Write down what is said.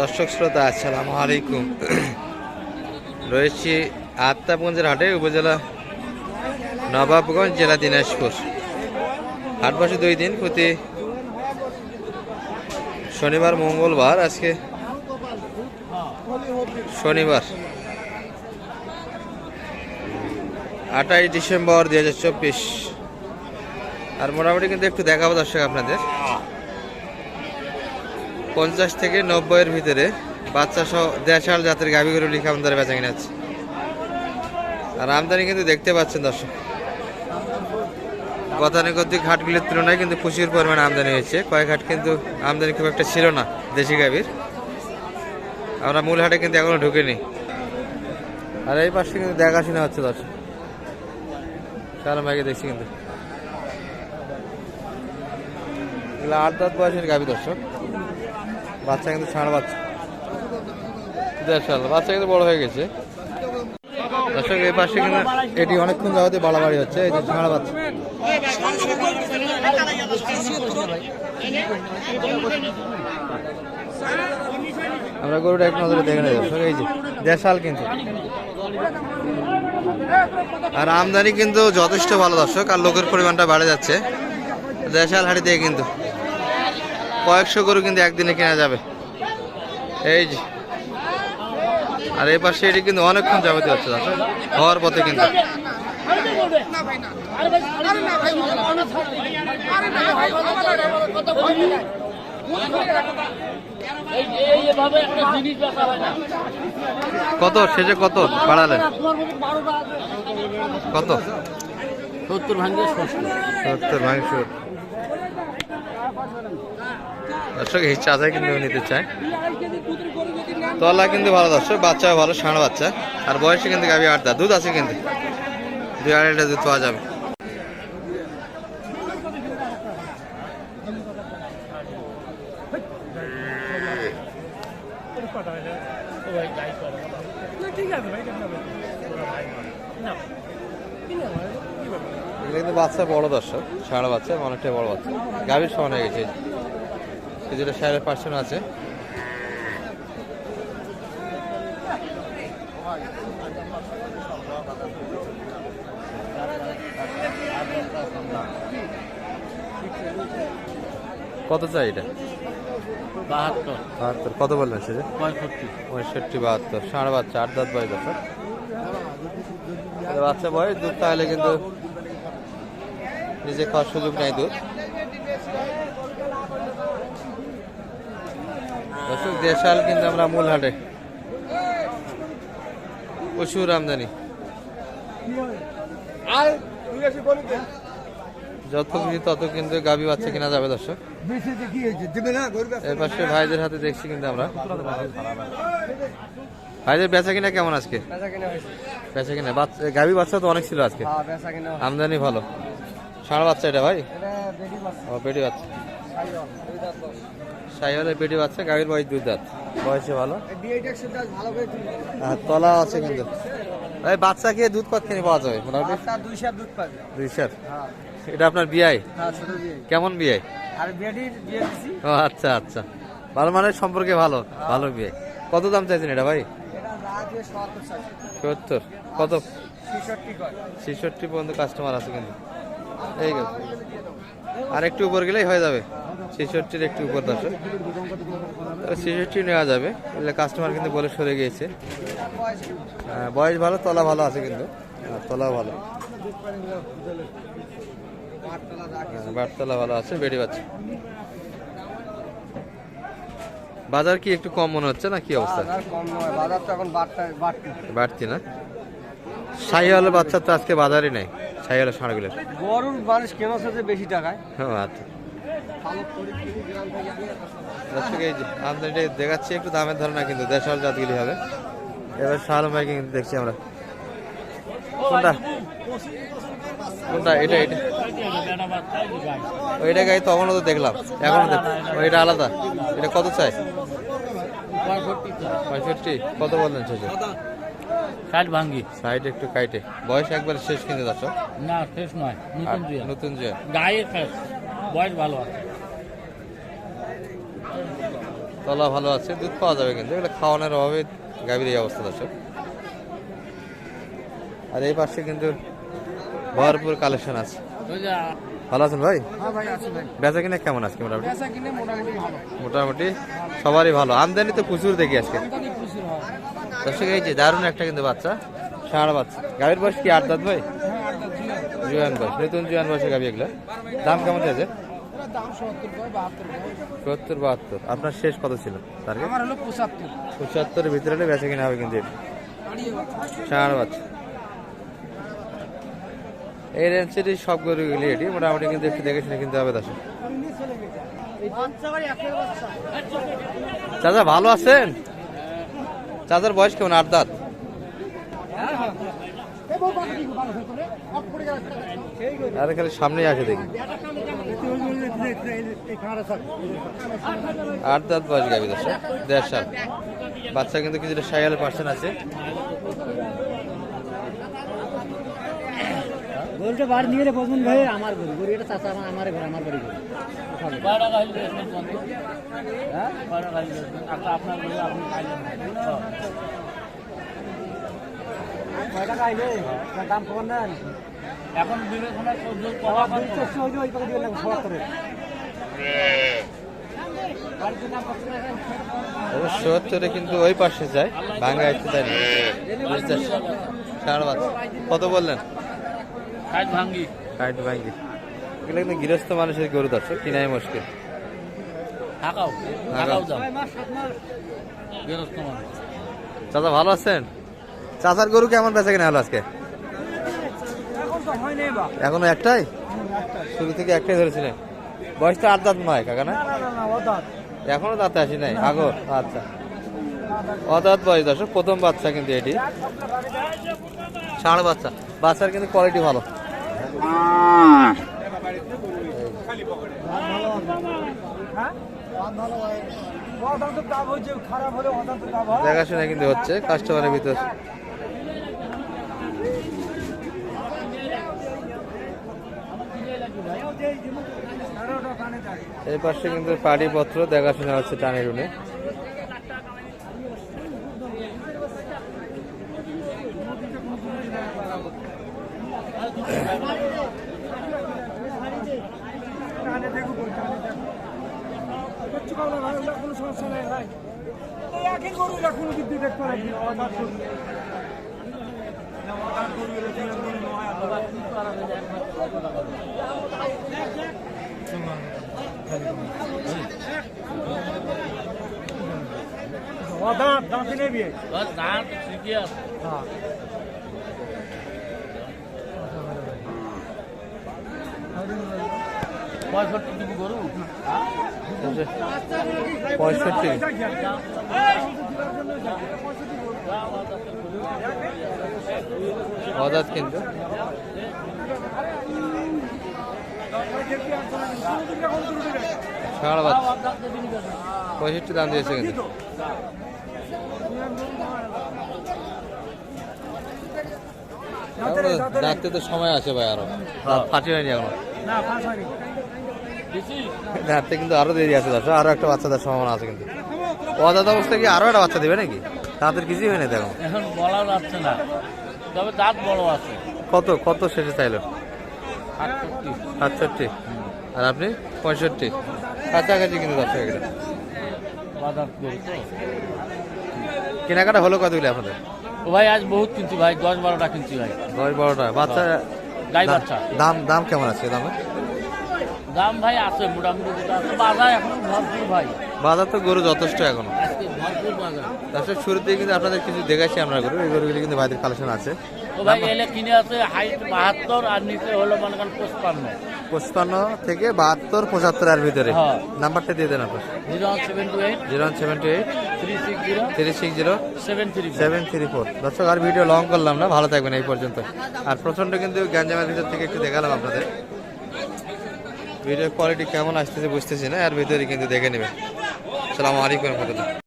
দর্শক শ্রোতা, আসসালামু আলাইকুম। রয়েছি আত্মাপগঞ্জের হাটে, উপজেলা নবাবগঞ্জ, জেলা দিনাজপুর। হাট বসে দুই দিন, প্রতি শনিবার, মঙ্গলবার, আজকে শনিবার। আঠাশ ডিসেম্বর দুই হাজার চব্বিশ। আর মোটামুটি কিন্তু একটু দেখাবো দর্শক আপনাদের। পঞ্চাশ থেকে নব্বইয়ের ভিতরে বাচ্চা সহ দেড়শাল জাতের গাভীগুলো লিখে আমাদের বেচা কিনে আছে আর আমদানি কিন্তু দেখতে পাচ্ছেন দর্শক। গতানুগতিক হাটগুলির তুলনায় কিন্তু প্রচুর পরিমাণে আমদানি হয়েছে। কয়েক হাট কিন্তু আমদানি খুব একটা ছিল না দেশি গাভীর। আমরা মূল হাটে কিন্তু এখনও ঢুকিনি। আর এই পাশে কিন্তু দেখাশোনা হচ্ছে দর্শক। সালাম ভাইকে দেখছি কিন্তু। আট, দশ বয়সের গাভী দর্শক। বাচ্চা কিন্তু ছাড় বাচ্চা। দেড়শাল বাচ্চা কিন্তু বড় হয়ে গেছে। দর্শক, এই পাশে কিন্তু এটি অনেকক্ষণ যাওয়াতে বাড়াবাড়ি হচ্ছে, এই যে ছাড়া বাচ্চা। আমরা গরুটা এক নজরে দেখে নেই, দর্শক, এই যে দেড়শাল কিন্তু। আর আমদানি কিন্তু যথেষ্ট ভালো, দর্শক, আর লোকের পরিমাণটা বাড়ে যাচ্ছে। দেশাল হাড়ি দিয়ে কিন্তু। কয়েকশো গরু কিন্তু একদিনে কেনা যাবে। এই যে। আর এই পাশে এটি কিন্তু অনেকক্ষণ যাবতীয় হচ্ছে হওয়ার পথে কিন্তু। কত? শেষে কত? বাড়ালেন। কত? সত্তর ষষ্ঠ। সত্তর মাংস দর্শক এই চাচা কিন্তু নিতে চায়। তলা কিন্তু ভালো দর্শক বাচ্চা ভালো ষাঁড় বাচ্চা। আর বয়সে কিন্তু গাবি আট দাঁত দুধ আছে কিন্তু। দুই আড়াইটা দুধ পাওয়া যাবে। কিন্তু বাচ্চা বড় দর্শক ষাঁড় বাচ্চা অনেকটাই বড় বাচ্চা। গাভীর সমান হয়ে গেছে। যেটা ষাঁড়ের পার্সেন্ট আছে। কত চাই এটা? বাহাত্তর। বাহাত্তর। কত বললেন সেটা? পঁয়ষট্টি। পঁয়ষট্টি বাহাত্তর। সাড়ে বাচ্চা আট দাঁত বয়স দর্শক এটা বাচ্চা বয়স দুধ তাহলে কিন্তু নিজে খাওয়ার সুযোগ নেই দুধ। দর্শক দেশাল কিন্তু আমরা মূল হাটে প্রচুর আমদানি। যত খুশি তত কিন্তু গাভী বাচ্চা কিনা যাবে দর্শক। এর পাশে ভাইদের হাতে দেখছি কিন্তু আমরা। ভাইদের বেচা কিনা কেমন আজকে? বেচা কিনা বাচ্চা গাভী বাচ্চা তো অনেক ছিল আজকে। আমদানি ভালো। ষাঁড় বাচ্চা এটা ভাই? ও পেটি বাচ্চা। সাইওয়ালের পেটি বাচ্চা গাভীর বয়স দুই দাঁত। বয়সে ভালো? আর তলা আছে কিন্তু। ভাই বাচ্চা খেয়ে দুধ কত খেয়ে পাওয়া যাবে মোটামুটি? দুই সার দুধ পাবে দুই স্যার এটা আপনার বিয়াই? হ্যাঁ কেমন বিয়াই? আর ও আচ্ছা আচ্ছা। ভালো মানের সম্পর্কে ভালো ভালো বিয়ে। কত দাম চাইছেন এটা ভাই? এটা সত্তর কত? ছেষট্টি পর্যন্ত কাস্টমার আছে কিন্তু। এই গেল আর একটু উপর গেলেই হয়ে যাবে। ছেষট্টির একটু উপর দশে ছেষট্টি নেওয়া যাবে। কাস্টমার কিন্তু বলে সরে গিয়েছে। হ্যাঁ, বয়স ভালো তলা ভালো আছে কিন্তু। হ্যাঁ, তলা ভালো। হ্যাঁ, বাটতলা ভালো আছে বেড়ে বাচ্চা। বাজার কি একটু কম মনে হচ্ছে না? কি অবস্থা? কম বাজার এখন বাড়তে না? সাইওয়ালের বাচ্চা তো আজকে বাজারই নেই সাইওয়ালের ষাঁড়গুলোর গরুর মানুষ কেন বেশি টাকায়। ও আচ্ছা। দর্শক আমদানিটা দেখাচ্ছি একটু দামের ধারণা কিন্তু দেশাল জাতগুলি হবে। এবার শাল ভাই কিন্তু দেখছি আমরা। কোনটা? কোনটা? এটা এটা। ওইটা গাই তখনও তো দেখলাম। এখনও দেখ ওইটা আলাদা। এটা কত চাই? পঁয়ষট্টি। কত বললেন শেষে ষাট ভাঙ্গি। সাইড একটু কাইটে। বয়স একবার শেষ কিন্তু দর্শক না শেষ নয়। নতুন নতুন যে গায়ে বয়স ভালো আছে। তলা ভালো আছে দুধ পাওয়া যাবে কিন্তু এগুলো খাওয়ানোর অভাবে গাভীর এই অবস্থা দর্শক। আর এই পাশে কিন্তু ভরপুর কালেকশন আছে। ভালো আছেন ভাই? হ্যাঁ আছে বেচা কিনে কেমন আজকে মোটামুটি? মোটামুটি সবারই ভালো। আমদানি তো প্রচুর দেখি আজকে। দর্শক এই যে দারুণ একটা কিন্তু বাচ্চা ষাঁড় বাচ্চা। গাভীর বয়স কি আট দাঁত ভাই? হ্যাঁ জুয়ান বয়স নতুন জুয়ান বয়সে গাভী এগুলো। দাম কেমন আছে সত্তর বাহাত্তর আপনার শেষ কত ছিল? আমার হলো পঁচাত্তর। পঁচাত্তরের ভিতরে হলে বেচা কিনা হবে কিন্তু ষাঁড় বাচ্চা। এই রেঞ্জেরই সব গরুগুলি এটি। মোটামুটি কিন্তু একটু দেখে শুনে কিনতে হবে দর্শক। চাচা ভালো আছেন? চাচার বয়স কেমন? আট দাঁত। আরে খালি সামনেই আসে দেখি। আট দাঁত বয়স গাবি দশ দেড় সাল বাচ্চা কিন্তু কিছুটা সাইয়াল পার্সেন্ট আছে গরুটা বাড়ি নিয়ে গেলে বলবেন ভাই আমার গরু গরু এটা চাচা আমার আমার ঘর আমার বাড়ি গরু? হ্যাঁ কয় টাকা হইলে বেচবেন? একটা আপনার বলে আপনি খাইলেন। কয় টাকা আইলে তার দাম কমান এখন বিবেচনা সত্তরে সত্তরে কিন্তু ওই পাশে যায় ভাঙ্গা একটু তাই না। সাড়ে বাচ্চা কত বললেন? ষাট ভাঙ্গি। কাইট ভাঙ্গি। এগুলো কিন্তু গৃহস্থ মানুষের গরু দর্শক কিনাই মুশকিল। চাচা ভালো আছেন? চাচার গরু কেমন বেচা কিনা হলো আজকে? এখন একটাই? শুরু থেকে একটাই ধরেছিলেন বয়স তো আট দাঁত নয় কাকা না? এখনও দাঁতে আসি নাই? আগর আচ্ছা। অদাঁত বয়স দর্শক প্রথম বাচ্চা কিন্তু এটি। ষাঁড় বাচ্চা। বাচ্চার কিন্তু কোয়ালিটি ভালো। হয়? দেখাশোনা কিন্তু হচ্ছে কাস্টমারের ভিতর। এই পাশে কিন্তু পাড়ি পত্র দেখাশোনা হচ্ছে টানে রুনে। কোনো সমস্যা নেই ভাই এই একই গরু কোনো কিন্তু দেখতে অদার দাঁতি নেবি দাঁত ঠিকই আছে হ্যাঁ পঁয়ষট্টি গরু পঁয়ষট্টি অদাত কিন্তু। পঁয়ষট্টি দাম দিয়েছে কিন্তু। এখনও তো সময় আছে ভাই আরও। ফাটি হয়নি এখনও। পাঁচ হয়নি। বেশি দাঁততে কিন্তু আরও দেরি আছে আরও একটা বাচ্চা দেওয়ার সম্ভাবনা আছে কিন্তু। অদাত অবস্থা কি আরও একটা বাচ্চা দেবে নাকি? তাদের কিছুই হয়নি দেখো এখন বলা যাচ্ছে না। তবে দাঁত বড় আছে। কত কত শেষে চাইলো? সাতষট্টি। আর আপনি? পঁয়ষট্টি। কাছাকাছি কিন্তু দশ টাকা কেনাকাটা হলো কতগুলি আপনাদের? ও ভাই আজ বহুত কিনছি ভাই দশ বারোটা কিনছি ভাই। দশ বারোটা। বাচ্চা গাই বাচ্চা। দাম দাম কেমন আছে দামে? দাম ভাই আছে মোটামুটি বাজার এখন ভাই বাজার তো গরু যথেষ্ট এখন। বাজার। শুরুতে কিন্তু আপনাদের কিছু দেখাচ্ছি আমরা গরু এই গরুগুলি কিন্তু বাইরের কালেকশন আছে। ও ভাই এলে কিনে আছে হাইট বাহাত্তর আর নিচে হলো মনে করেন পঁচপান্ন। পঁচপান্ন থেকে বাহাত্তর পঁচাত্তর এর ভিতরে। হ্যাঁ। নাম্বারটা দিয়ে দেন আপনার। Zero seven two eight. Zero one seven two eight. Three six zero. Three six zero. Seven three seven three four. দর্শক আর ভিডিও লং করলাম না ভালো থাকবেন এই পর্যন্ত। আর প্রচণ্ড কিন্তু গ্যাঞ্জামের ভিতর থেকে একটু দেখালাম আপনাদের। ভিডিও কোয়ালিটি কেমন আসতেছে বুঝতেছি না এর ভিতরে কিন্তু দেখে নেবেন। সালামু আলাইকুম রহমতুল্লাহ।